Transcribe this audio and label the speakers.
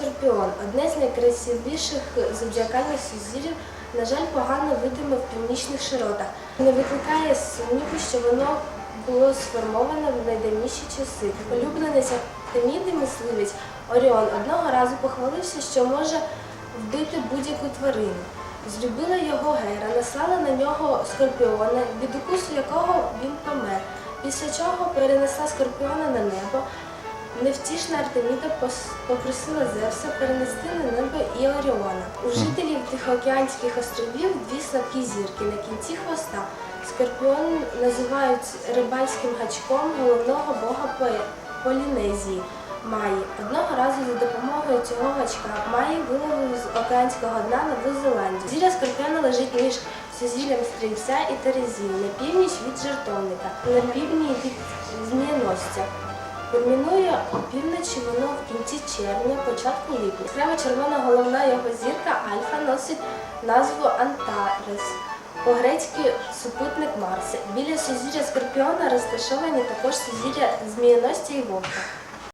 Speaker 1: Скорпіон одне з найкрасивіших зодіакальних сузір'їв, на жаль, погано видиме в північних широтах. Не викликає сумніву, що воно було сформовано в найдавніші часи. Улюбленець Артеміди мисливець Оріон одного разу похвалився, що може вбити будь-яку тварину. Злюбила його Гера, наслала на нього скорпіона, від укусу якого він помер. Після чого перенесла скорпіона на небо. Невтішна Артеміда попросила Зевса перенести на небо і Оріона. У жителів Тихоокеанських островів дві слабкі зірки на кінці хвоста. Скорпіон називають рибальським гачком головного бога Полінезії Маї. Одного разу за допомогою цього гачка Маї виловив з океанського дна Нову Зеландію. Зіря Скорпіона лежить між сузір'ям Стрільця і Терезії, на північ від жертовника, на півдні від Змієносця. Домінує опівночі воно в кінці червня, початку липня. Окрема червона головна його зірка Альфа носить назву Антарес. По-грецьки супутник Марса. Біля сузір'я Скорпіона розташовані також сузір'я Зміяності і Вовка.